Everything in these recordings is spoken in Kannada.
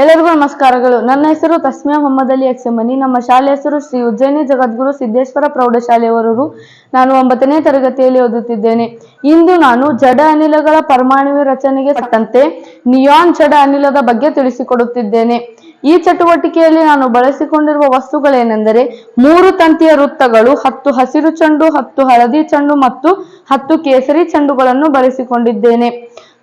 ಎಲ್ಲರಿಗೂ ನಮಸ್ಕಾರಗಳು. ನನ್ನ ಹೆಸರು ತಸ್ಮಿಯಾ ಮೊಹಮ್ಮದ್ ಅಲಿ ಅಕ್ಸಮನಿ ನಮ್ಮ ಶಾಲೆ ಹೆಸರು ಶ್ರೀ ಉಜ್ಜಯಿನಿ ಜಗದ್ಗುರು ಸಿದ್ದೇಶ್ವರ ಪ್ರೌಢಶಾಲೆಯವರು ನಾನು ಒಂಬತ್ತನೇ ತರಗತಿಯಲ್ಲಿ ಓದುತ್ತಿದ್ದೇನೆ. ಇಂದು ನಾನು ಜಡ ಅನಿಲಗಳ ಪರಮಾಣು ರಚನೆಗೆ ತಕ್ಕಂತೆ ನಿಯಾನ್ ಜಡ ಅನಿಲದ ಬಗ್ಗೆ ತಿಳಿಸಿಕೊಡುತ್ತಿದ್ದೇನೆ. ಈ ಚಟುವಟಿಕೆಯಲ್ಲಿ ನಾನು ಬಳಸಿಕೊಂಡಿರುವ ವಸ್ತುಗಳೇನೆಂದರೆ ಮೂರು ತಂತಿಯ ವೃತ್ತಗಳು, ಹತ್ತು ಹಸಿರು ಚೆಂಡು, ಹತ್ತು ಹಳದಿ ಚೆಂಡು ಮತ್ತು ಹತ್ತು ಕೇಸರಿ ಚೆಂಡುಗಳನ್ನು ಬಳಸಿಕೊಂಡಿದ್ದೇನೆ.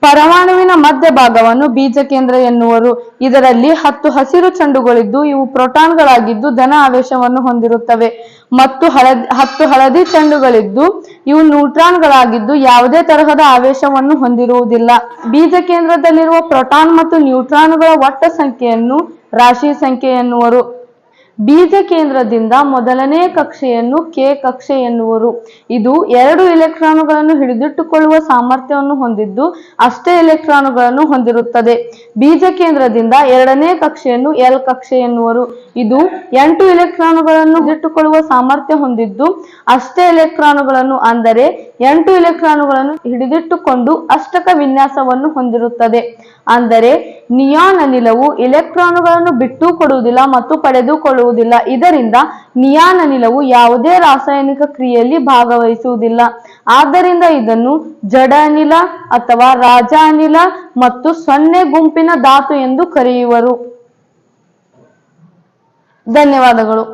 ಪರಮಾಣುವಿನ ಮಧ್ಯಭಾಗವನ್ನು ಬೀಜ ಕೇಂದ್ರ ಎನ್ನುವರು. ಇದರಲ್ಲಿ ಹತ್ತು ಹಸಿರು ಚೆಂಡುಗಳಿದ್ದು, ಇವು ಪ್ರೋಟಾನ್ಗಳಾಗಿದ್ದು ಧನ ಆವೇಶವನ್ನು ಹೊಂದಿರುತ್ತವೆ. ಮತ್ತು ಹಳದಿ, ಹತ್ತು ಹಳದಿ ಚೆಂಡುಗಳಿದ್ದು, ಇವು ನ್ಯೂಟ್ರಾನ್ಗಳಾಗಿದ್ದು ಯಾವುದೇ ತರಹದ ಆವೇಶವನ್ನು ಹೊಂದಿರುವುದಿಲ್ಲ. ಬೀಜ ಕೇಂದ್ರದಲ್ಲಿರುವ ಪ್ರೋಟಾನ್ ಮತ್ತು ನ್ಯೂಟ್ರಾನ್ಗಳ ಒಟ್ಟ ಸಂಖ್ಯೆಯನ್ನು ರಾಶಿ ಸಂಖ್ಯೆ ಎನ್ನುವರು. ಬೀಜ ಕೇಂದ್ರದಿಂದ ಮೊದಲನೇ ಕಕ್ಷೆಯನ್ನು ಕೆ ಕಕ್ಷೆ ಎನ್ನುವರು. ಇದು ಎರಡು ಎಲೆಕ್ಟ್ರಾನುಗಳನ್ನು ಹಿಡಿದಿಟ್ಟುಕೊಳ್ಳುವ ಸಾಮರ್ಥ್ಯವನ್ನು ಹೊಂದಿದ್ದು ಅಷ್ಟೇ ಎಲೆಕ್ಟ್ರಾನುಗಳನ್ನು ಹೊಂದಿರುತ್ತದೆ. ಬೀಜ ಕೇಂದ್ರದಿಂದ ಎರಡನೇ ಕಕ್ಷೆಯನ್ನು ಎಲ್ ಕಕ್ಷೆ ಎನ್ನುವರು. ಇದು ಎಂಟು ಎಲೆಕ್ಟ್ರಾನುಗಳನ್ನು ಹಿಡಿದಿಟ್ಟುಕೊಳ್ಳುವ ಸಾಮರ್ಥ್ಯ ಹೊಂದಿದ್ದು ಅಷ್ಟೇ ಎಲೆಕ್ಟ್ರಾನುಗಳನ್ನು ಅಂದರೆ ಎಂಟು ಎಲೆಕ್ಟ್ರಾನುಗಳನ್ನು ಹಿಡಿದಿಟ್ಟುಕೊಂಡು ಅಷ್ಟಕ ವಿನ್ಯಾಸವನ್ನು ಹೊಂದಿರುತ್ತದೆ. ಅಂದರೆ ನಿಯಾನ್ ಅನಿಲವು ಇಲೆಕ್ಟ್ರಾನುಗಳನ್ನು ಬಿಟ್ಟು ಕೊಡುವುದಿಲ್ಲ ಮತ್ತು ಪಡೆದುಕೊಳ್ಳುವುದಿಲ್ಲ. ಇದರಿಂದ ನಿಯಾನ್ ಅನಿಲವು ಯಾವುದೇ ರಾಸಾಯನಿಕ ಕ್ರಿಯೆಯಲ್ಲಿ ಭಾಗವಹಿಸುವುದಿಲ್ಲ. ಆದ್ದರಿಂದ ಇದನ್ನು ಜಡ ಅನಿಲ ಅಥವಾ ರಾಜ ಅನಿಲ ಮತ್ತು ಸೊನ್ನೆ ಗುಂಪಿನ ಧಾತು ಎಂದು ಕರೆಯುವರು. ಧನ್ಯವಾದಗಳು.